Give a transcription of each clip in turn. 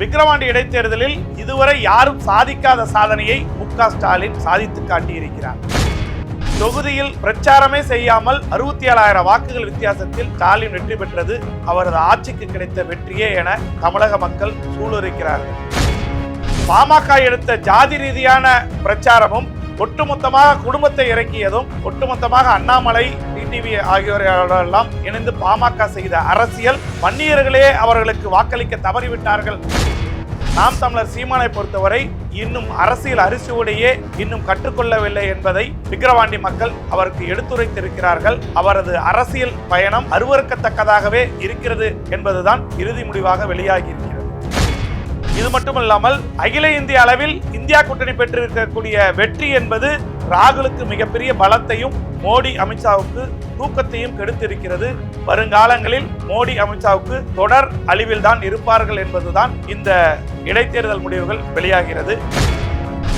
விக்கிரவாண்டி இடைத்தேர்தலில் இதுவரை யாரும் சாதிக்காத சாதனையை மு ஸ்டாலின் சாதித்து காட்டியிருக்கிறார். தொகுதியில் பிரச்சாரமே செய்யாமல் அறுபத்தி ஏழாயிரம் வாக்குகள் வித்தியாசத்தில் ஸ்டாலின் வெற்றி பெற்றது அவரது ஆட்சிக்கு கிடைத்த வெற்றியே என தமிழக மக்கள் சூளுரைக்கிறார்கள். பாமக எடுத்த ஜாதி ரீதியான பிரச்சாரமும் ஒட்டுமொத்தமாக குடும்பத்தை இறக்கியதும் ஒட்டுமொத்தமாக அண்ணாமலை டிவி ஆகியோரெல்லாம் இணைந்து பாமக செய்த அரசியல் வன்னியர்களே அவர்களுக்கு வாக்களிக்க தவறிவிட்டார்கள். நாம் தமிழர் சீமானை பொறுத்தவரை இன்னும் அரசியல் அரிசியோடையே இன்னும் கற்றுக்கொள்ளவில்லை என்பதை விக்கிரவாண்டி மக்கள் அவருக்கு எடுத்துரைத்திருக்கிறார்கள். அவரது அரசியல் பயணம் அருவறுக்கத்தக்கதாகவே இருக்கிறது என்பதுதான் இறுதி முடிவாக வெளியாகி இருக்கிறது. இது மட்டுமல்லாமல் அகில இந்திய அளவில் இந்தியா கூட்டணி பெற்றிருக்கக்கூடிய வெற்றி என்பது ராகுலுக்கு மிகப்பெரிய பலத்தையும் மோடி அமித்ஷாவுக்கு தூக்கத்தையும் கெடுத்திருக்கிறது. வருங்காலங்களில் மோடி அமித்ஷாவுக்கு தொடர் அழிவில் தான் இருப்பார்கள் என்பதுதான் இந்த இடைத்தேர்தல் முடிவுகள் வெளியாகிறது.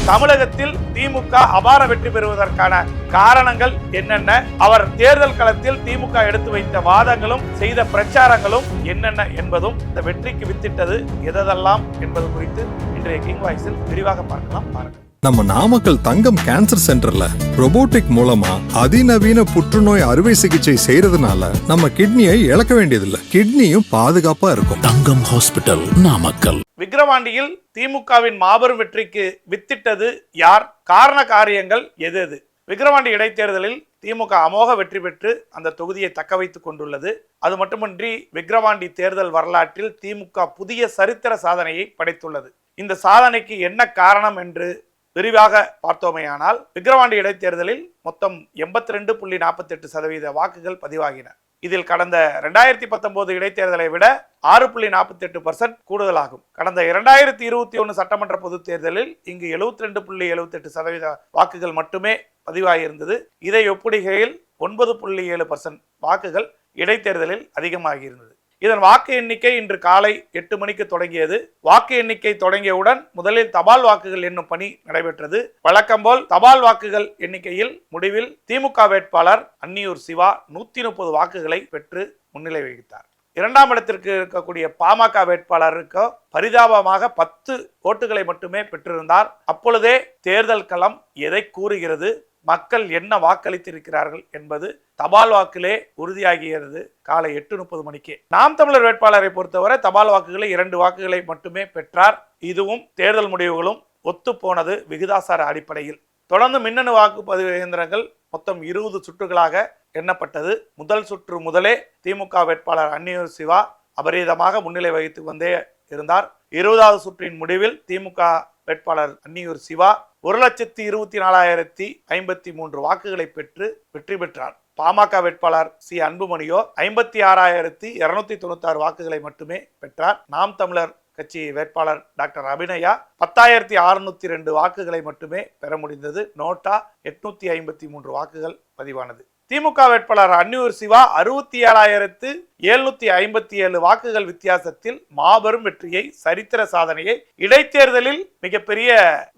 தமிழகத்தில் திமுக அபார வெற்றி பெறுவதற்கான காரணங்கள் என்னென்ன? அவர் தேர்தல் களத்தில் திமுக எடுத்து வைத்த வாதங்களும் செய்த பிரச்சாரங்களும் என்னென்ன என்பதும் இந்த வெற்றிக்கு வித்திட்டது எதெல்லாம் என்பது குறித்து இன்றைய கிங் வாய்ஸில் விரிவாக பார்க்கலாம். பாருங்கள். நம்ம நாமக்கல் தங்கம் கேன்சர் சென்டர்ல robotic மூலமா அதிநவீன புற்றுநோய் அறுவை சிகிச்சை செய்யறதுனால நம்ம கிட்னியை இழக்க வேண்டியதில்லை. கிட்னியும் பாதுகாப்பா இருக்கும். தங்கம் ஹாஸ்பிட்டல் நாமக்கல். விக்கிரவாண்டியில் திமுகவின் மாபெரும் வெற்றிக்கு வித்திட்டது யார்? காரண காரியங்கள் எது எது? விக்கிரவாண்டி இடைத்தேர்தலில் திமுக அமோக வெற்றி பெற்று அந்த தொகுதியை தக்க வைத்துக் கொண்டுள்ளது. அது மட்டுமின்றி விக்கிரவாண்டி தேர்தல் வரலாற்றில் திமுக புதிய சரித்திர சாதனையை படைத்துள்ளது. இந்த சாதனைக்கு என்ன காரணம் என்று விரிவாக பார்த்தோமேயானால் விக்கிரவாண்டி இடைத்தேர்தலில் மொத்தம் எண்பத்தி ரெண்டு புள்ளி நாற்பத்தி எட்டு சதவீத வாக்குகள் பதிவாகின. இதில் கடந்த ரெண்டாயிரத்தி பத்தொன்பது இடைத்தேர்தலை விட ஆறு புள்ளி நாற்பத்தி எட்டு பர்சன்ட் கூடுதலாகும். கடந்த இரண்டாயிரத்தி இருபத்தி ஒன்று சட்டமன்ற பொதுத் தேர்தலில் இங்கு எழுபத்தி ரெண்டு புள்ளி எழுபத்தி எட்டு சதவீத வாக்குகள் மட்டுமே பதிவாகியிருந்தது இதை ஒப்பிடுகையில் ஒன்பது புள்ளி ஏழு பர்சன்ட் வாக்குகள் இடைத்தேர்தலில் அதிகமாகியிருந்தது. இதன் வாக்கு எண்ணிக்கை இன்று காலை எட்டு மணிக்கு தொடங்கியது. வாக்கு எண்ணிக்கை தொடங்கியவுடன் முதலில் தபால் வாக்குகள் என்னும் பணி நடைபெற்றது. வழக்கம்போல் தபால் வாக்குகள் எண்ணிக்கையில் முடிவில் திமுக வேட்பாளர் அன்னியூர் சிவா நூத்தி முப்பது வாக்குகளை பெற்று முன்னிலை வகித்தார். இரண்டாம் இடத்திற்கு இருக்கக்கூடிய பாமக வேட்பாளருக்கு பரிதாபமாக பத்து ஓட்டுகளை மட்டுமே பெற்றிருந்தார். அப்பொழுதே தேர்தல் களம் எதை கூறுகிறது மக்கள் என்ன வாக்களித்திருக்கிறார்கள் என்பது தபால் வாக்கிலே உறுதியாகிறது காலை எட்டு முப்பது மணிக்கே. நாம் தமிழர் வேட்பாளரை பொறுத்தவரை தபால் வாக்குகளை இரண்டு வாக்குகளை மட்டுமே பெற்றார். இதுவும் தேர்தல் முடிவுகளும் ஒத்துப்போனது விகிதாசார அடிப்படையில். தொடர்ந்து மின்னணு வாக்குப்பதிவு இயந்திரங்கள் மொத்தம் இருபது சுற்றுகளாக எண்ணப்பட்டது. முதல் சுற்று முதலே திமுக வேட்பாளர் அன்னியூர் சிவா அபரீதமாக முன்னிலை வகித்து வந்தே இருந்தார். இருபதாவது சுற்றின் முடிவில் திமுக வேட்பாளர் அன்னியூர் சிவா ஒரு லட்சத்தி இருபத்தி நாலாயிரத்தி ஐம்பத்தி மூன்று வாக்குகளை பெற்று வெற்றி பெற்றார். பாமக வேட்பாளர் சி. அன்புமணியோ ஐம்பத்தி ஆறாயிரத்தி இருநூத்தி தொண்ணூத்தி ஆறு வாக்குகளை மட்டுமே பெற்றார். நாம் தமிழர் கட்சி வேட்பாளர் டாக்டர் அபிநயா பத்தாயிரத்தி அறுநூத்தி ரெண்டு வாக்குகளை மட்டுமே பெற முடிந்தது. நோட்டா எட்நூத்தி ஐம்பத்தி மூன்று வாக்குகள் பதிவானது. திமுக வேட்பாளர் அன்னியூர் சிவா அறுபத்தி ஏழாயிரத்து எழுநூத்தி ஐம்பத்தி ஏழு வாக்குகள் வித்தியாசத்தில் மாபெரும் வெற்றியை சரித்திர சாதனையை இடைத்தேர்தலில் மிகப்பெரிய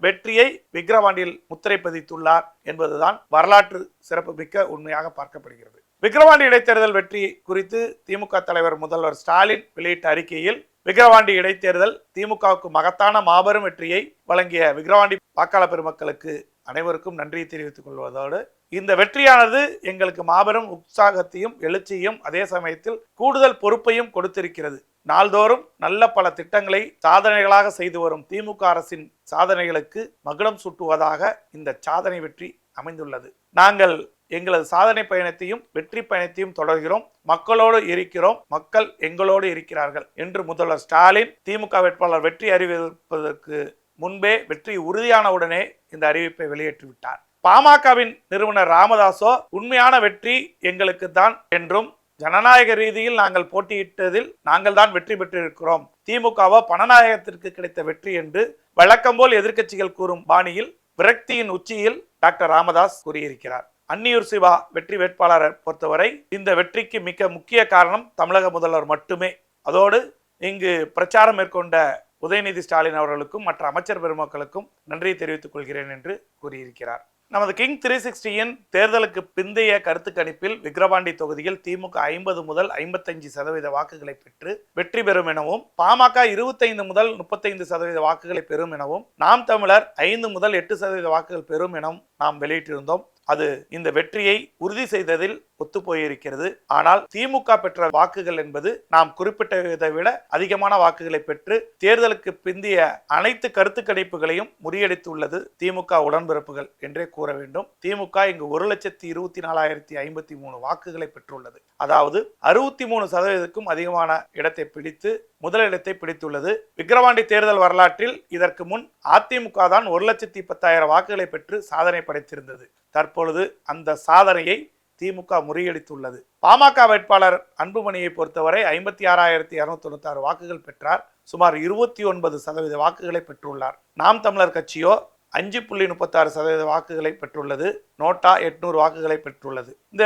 வெற்றியை விக்கிரவாண்டியில் முத்திரை பதித்துள்ளார் என்பதுதான் வரலாற்று சிறப்புமிக்க உண்மையாக பார்க்கப்படுகிறது. விக்கிரவாண்டி இடைத்தேர்தல் வெற்றி குறித்து திமுக தலைவர் முதல்வர் ஸ்டாலின் வெளியிட்ட அறிக்கையில் விக்கிரவாண்டி இடைத்தேர்தல் திமுகவுக்கு மகத்தான மாபெரும் வெற்றியை வழங்கிய விக்கிரவாண்டி வாக்காள பெருமக்களுக்கு அனைவருக்கும் நன்றியை தெரிவித்துக் கொள்வதோடு இந்த வெற்றியானது எங்களுக்கு மாபெரும் உற்சாகத்தையும் எழுச்சியும் அதே சமயத்தில் கூடுதல் பொறுப்பையும் கொடுத்திருக்கிறது. நாள்தோறும் நல்ல பல திட்டங்களை சாதனைகளாக செய்து வரும் திமுக அரசின் சாதனைகளுக்கு மகுடம் சூட்டுவதாக இந்த சாதனை வெற்றி அமைந்துள்ளது. நாங்கள் எங்களது சாதனை பயணத்தையும் வெற்றி பயணத்தையும் தொடர்கிறோம். மக்களோடு இருக்கிறோம். மக்கள் எங்களோடு இருக்கிறார்கள் என்று முதல்வர் ஸ்டாலின் திமுக வேட்பாளர் வெற்றி அறிவிப்பதற்கு முன்பே வெற்றி உறுதியானவுடனே இந்த அறிவிப்பை வெளியேற்றிவிட்டார் பாமகவின் நிறுவனர் ராமதாசோ உண்மையான வெற்றி எங்களுக்கு தான் என்றும் ஜனநாயக ரீதியில் நாங்கள் போட்டியிட்டதில் நாங்கள் தான் வெற்றி பெற்றிருக்கிறோம். திமுகவோ பணநாயகத்திற்கு கிடைத்த வெற்றி என்று வழக்கம்போல் எதிர்க்கட்சிகள் கூறும் பாணியில் விரக்தியின் உச்சியில் டாக்டர் ராமதாஸ் கூறியிருக்கிறார். அன்னியூர் சிவா வெற்றி வேட்பாளரை பொறுத்தவரை இந்த வெற்றிக்கு மிக முக்கிய காரணம் தமிழக முதல்வர் மட்டுமே. அதோடு இங்கு பிரச்சாரம் மேற்கொண்ட உதயநிதி ஸ்டாலின் அவர்களுக்கும் மற்ற அமைச்சர் பெருமக்களுக்கும் நன்றியை தெரிவித்துக் கொள்கிறேன் என்று கூறியிருக்கிறார். நமது கிங் த்ரீ சிக்ஸ்டியின் தேர்தலுக்கு பிந்தைய கருத்து கணிப்பில் விக்ரவாண்டி தொகுதியில் திமுக ஐம்பது முதல் ஐம்பத்தஞ்சு சதவீத வாக்குகளை பெற்று வெற்றி பெறும் எனவும் பாமக இருபத்தைந்து முதல் முப்பத்தைந்து சதவீத வாக்குகளை பெறும் எனவும் நாம் தமிழர் ஐந்து முதல் எட்டு சதவீத வாக்குகள் பெறும் எனவும் நாம் வெளியிட்டிருந்தோம். அது இந்த வெற்றியை உறுதி செய்ததில் ஒத்து போயிருக்கிறது ஆனால் திமுக பெற்ற வாக்குகள் என்பது நாம் குறிப்பிட்டதை விட அதிகமான வாக்குகளை பெற்று தேர்தலுக்கு பிந்திய அனைத்து கருத்து கணிப்புகளையும் முறியடித்துள்ளது திமுக உடன்பிறப்புகள் என்றே கூற வேண்டும். திமுக இங்கு ஒரு லட்சத்தி இருபத்தி நாலாயிரத்தி ஐம்பத்தி மூணு வாக்குகளை பெற்றுள்ளது. அதாவது அறுபத்தி மூணு சதவீதத்துக்கும் அதிகமான இடத்தை பிடித்து முதலிடத்தை பிடித்துள்ளது. விக்கிரவாண்டி தேர்தல் வரலாற்றில் இதற்கு முன் அதிமுக தான் ஒரு லட்சத்தி பத்தாயிரம் வாக்குகளை பெற்று சாதனை படைத்திருந்தது. தற்போது தற்பொழுது அந்த சாதனையை திமுக முறியடித்துள்ளது. பாமக வேட்பாளர் அன்புமணியை பொறுத்தவரை ஐம்பத்தி ஆறாயிரத்தி இரநூத்தி தொண்ணூத்தாறு வாக்குகள் பெற்றார். சுமார் இருபத்தி ஒன்பது சதவீத வாக்குகளை பெற்றுள்ளார். நாம் தமிழர் கட்சியோ அஞ்சு புள்ளி முப்பத்தாறு சதவீத வாக்குகளை பெற்றுள்ளது. நோட்டா எட்நூறு வாக்குகளை பெற்றுள்ளது. இந்த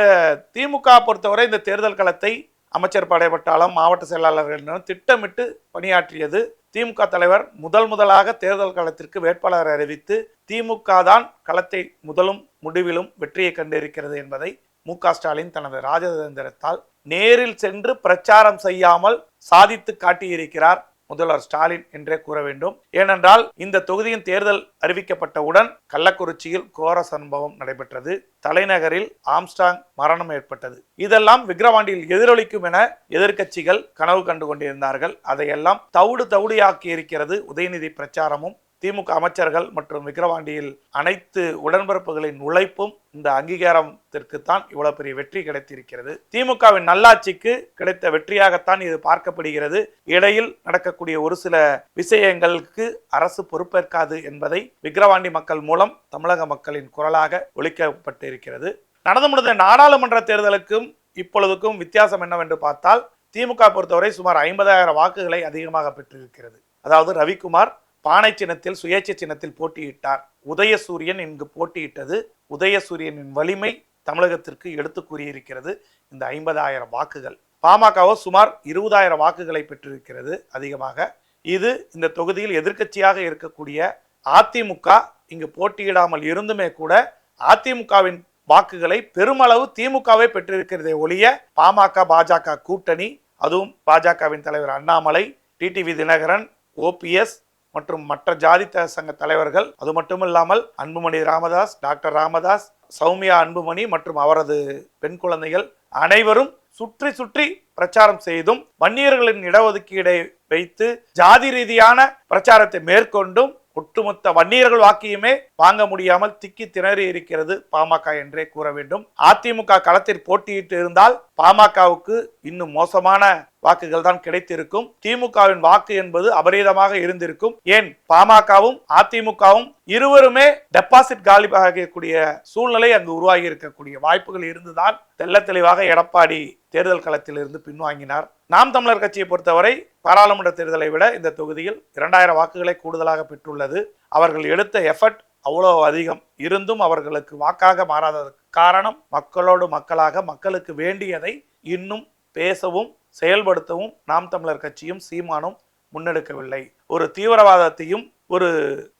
திமுக பொறுத்தவரை இந்த தேர்தல் களத்தை அமைச்சர் படைப்பட்டாலும் மாவட்ட செயலாளர்களிடம் திட்டமிட்டு பணியாற்றியது திமுக தலைவர் முதல் முதலாக தேர்தல் களத்திற்கு வேட்பாளர் அறிவித்து திமுக தான் களத்தை முதலும் முடிவிலும் வெற்றியை கண்டிருக்கிறது என்பதை மு ஸ்டாலின் தனது ராஜதந்திரத்தால் நேரில் சென்று பிரச்சாரம் செய்யாமல் சாதித்து காட்டியிருக்கிறார் முதல்வர் ஸ்டாலின் என்றே கூற வேண்டும். ஏனென்றால் இந்த தொகுதியின் தேர்தல் அறிவிக்கப்பட்டவுடன் கள்ளக்குறிச்சியில் கோர சம்பவம் நடைபெற்றது. தலைநகரில் ஆம்ஸ்டாங் மரணம் ஏற்பட்டது. இதெல்லாம் விக்ரவாண்டியில் எதிரொலிக்கும் என எதிர்க்கட்சிகள் கனவு கண்டு கொண்டிருந்தார்கள். அதையெல்லாம் தவிடு தவிடியாக்கி இருக்கிறது உதயநிதி பிரச்சாரமும் திமுக அமைச்சர்கள் மற்றும் விக்கிரவாண்டியில் அனைத்து உடன்பிறப்புகளின் உழைப்பும் இந்த அங்கீகாரத்திற்குத்தான் இவ்வளவு பெரிய வெற்றி கிடைத்திருக்கிறது. திமுகவின் நல்லாட்சிக்கு கிடைத்த வெற்றியாகத்தான் இது பார்க்கப்படுகிறது. இடையில் நடக்கக்கூடிய ஒரு சில விஷயங்களுக்கு அரசு பொறுப்பேற்காது என்பதை விக்கிரவாண்டி மக்கள் மூலம் தமிழக மக்களின் குரலாக ஒழிக்கப்பட்டு இருக்கிறது நடந்து முடிந்த நாடாளுமன்ற தேர்தலுக்கும் இப்பொழுதுக்கும் வித்தியாசம் என்னவென்று பார்த்தால் திமுக பொறுத்தவரை சுமார் ஐம்பதாயிரம் வாக்குகளை அதிகமாக பெற்றிருக்கிறது. அதாவது ரவிக்குமார் பானை சின்னத்தில் சுயேட்சை சின்னத்தில் போட்டியிட்டார். உதயசூரியன் இங்கு போட்டியிட்டது. உதயசூரியனின் வலிமை தமிழகத்திற்கு எடுத்து கூறியிருக்கிறது. இந்த ஐம்பதாயிரம் வாக்குகள். பாமகவோ சுமார் இருபதாயிரம் வாக்குகளை பெற்றிருக்கிறது அதிகமாக. இது இந்த தொகுதியில் எதிர்க்கட்சியாக இருக்கக்கூடிய அதிமுக இங்கு போட்டியிடாமல் இருந்துமே கூட அதிமுகவின் வாக்குகளை பெருமளவு திமுகவே பெற்றிருக்கிறதே ஒழிய பாமக பாஜக கூட்டணி அதுவும் பாஜகவின் தலைவர் அண்ணாமலை டிடிவி தினகரன் ஓபிஎஸ் மற்றும் மற்ற ஜாதி சங்க தலைவர்கள் அது மட்டுமில்லாமல் அன்புமணி ராமதாஸ் டாக்டர் ராமதாஸ் சௌமியா அன்புமணி மற்றும் அவரது பெண் குழந்தைகள் அனைவரும் சுற்றி சுற்றி பிரச்சாரம் செய்தும் வன்னியர்களின் இடஒதுக்கீடை வைத்து ஜாதி ரீதியான பிரச்சாரத்தை மேற்கொண்டும் ஒட்டுமொத்த வன்னியர்கள் வாக்கியுமே வாங்க முடியாமல் திக்கி திணறி இருக்கிறது பாமக என்றே கூற வேண்டும். அதிமுக களத்தில் போட்டியிட்டு இருந்தால் பாமகவுக்கு இன்னும் மோசமான வாக்குகள் தான் கிடைத்திருக்கும். திமுகவின் வாக்கு என்பது அபரீதமாக இருந்திருக்கும். ஏன்? பாமகவும் அதிமுகவும் இருவருமே டெபாசிட் காலியாகக்கூடிய சூழ்நிலை அங்கு உருவாகி இருக்கக்கூடிய வாய்ப்புகள் இருந்துதான் தெள்ள தெளிவாக எடப்பாடி தேர்தல் களத்தில் இருந்து பின்வாங்கினார். நாம் தமிழர் கட்சியை பொறுத்தவரை பாராளுமன்ற தேர்தலை விட இந்த தொகுதியில் இரண்டாயிரம் வாக்குகளை கூடுதலாக பெற்றுள்ளது. அவர்கள் எடுத்த எஃபர்ட் அவ்வளோ அதிகம். இருந்தும் அவர்களுக்கு வாக்காக மாறாததற்கு காரணம் மக்களோடு மக்களாக மக்களுக்கு வேண்டியதை இன்னும் பேசவும் செயல்படுத்தவும் நாம் தமிழர் கட்சியும் சீமானும் முன்னெடுக்கவில்லை. ஒரு தீவிரவாதத்தையும் ஒரு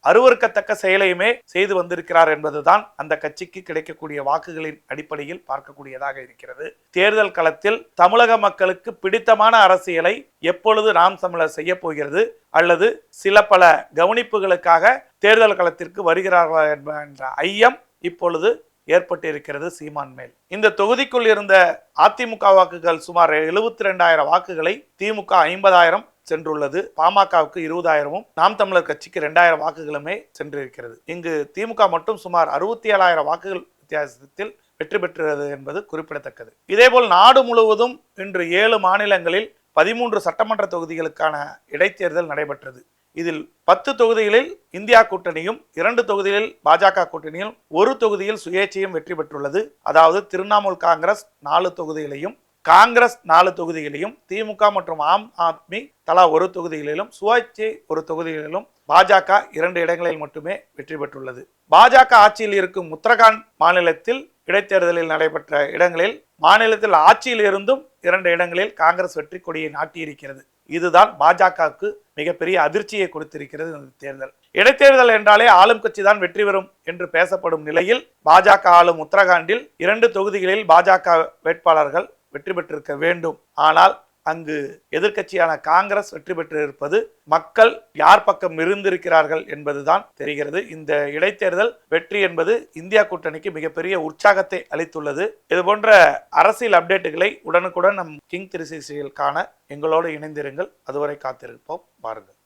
அருவருக்கத்தக்க செயலையுமே செய்து வந்திருக்கிறார் என்பதுதான் அந்த கட்சிக்கு கிடைக்கக்கூடிய வாக்குகளின் அடிப்படையில் பார்க்கக்கூடியதாக இருக்கிறது. தேர்தல் களத்தில் தமிழக மக்களுக்கு பிடித்தமான அரசியலை எப்பொழுது நாம் தமிழர் செய்ய போகிறது அல்லது சில பல கவனிப்புகளுக்காக தேர்தல் களத்திற்கு வருகிறார்களா என்ப- என்ற ஐயம் இப்பொழுது ஏற்பட்டிருக்கிறது சீமான் மேல். இந்த தொகுதிக்குள் இருந்த அதிமுக வாக்குகள் சுமார் எழுபத்தி ரெண்டாயிரம் வாக்குகளை திமுக ஐம்பதாயிரம் சென்றுள்ளது. பாமகவுக்கு இருபதாயிரமும் நாம் தமிழர் கட்சிக்கு ரெண்டாயிரம் வாக்குகளுமே சென்றிருக்கிறது. இங்கு திமுக மட்டும் சுமார் அறுபத்தி ஏழாயிரம் வாக்குகள் வித்தியாசத்தில் வெற்றி பெற்றது என்பது குறிப்பிடத்தக்கது. இதேபோல் நாடு முழுவதும் இன்று ஏழு மாநிலங்களில் பதிமூன்று சட்டமன்ற தொகுதிகளுக்கான இடைத்தேர்தல் நடைபெற்றது. இதில் பத்து தொகுதிகளில் இந்தியா கூட்டணியும் இரண்டு தொகுதிகளில் பாஜக கூட்டணியும் ஒரு தொகுதியில் சுயேட்சையும் வெற்றி பெற்றுள்ளது. அதாவது திரிணாமுல் காங்கிரஸ் நாலு தொகுதிகளையும் காங்கிரஸ் நாலு தொகுதிகளிலும் திமுக மற்றும் ஆம் ஆத்மி தலா ஒரு தொகுதிகளிலும் சுயேட்சை ஒரு தொகுதிகளிலும் பாஜக இரண்டு இடங்களில் மட்டுமே வெற்றி பெற்றுள்ளது. பாஜக ஆட்சியில் இருக்கும் உத்தரகாண்ட் மாநிலத்தில் இடைத்தேர்தலில் நடைபெற்ற இடங்களில் மாநிலத்தில் ஆட்சியில் இருந்தும் இரண்டு இடங்களில் காங்கிரஸ் வெற்றி கொடியை நாட்டியிருக்கிறது. இதுதான் பாஜகவுக்கு மிகப்பெரிய அதிர்ச்சியை கொடுத்திருக்கிறது இந்த தேர்தல். இடைத்தேர்தல் என்றாலே ஆளும் கட்சி தான் வெற்றி பெறும் என்று பேசப்படும் நிலையில் பாஜக ஆளும் உத்தரகாண்டில் இரண்டு தொகுதிகளில் பாஜக வேட்பாளர்கள் வெற்றி பெற்றிருக்க வேண்டும். ஆனால் அங்கு எதிர்க்கட்சியான காங்கிரஸ் வெற்றி பெற்றிருப்பது மக்கள் யார் பக்கம் இருந்திருக்கிறார்கள் என்பதுதான் தெரிகிறது. இந்த இடைத்தேர்தல் வெற்றி என்பது இந்தியா கூட்டணிக்கு மிகப்பெரிய உற்சாகத்தை அளித்துள்ளது. இது போன்ற அரசியல் அப்டேட்டுகளை உடனுக்குடன் நம் கிங் திருசிசியில் காண எங்களோடு இணைந்திருங்கள். அதுவரை காத்திருப்போம். பாருங்கள்.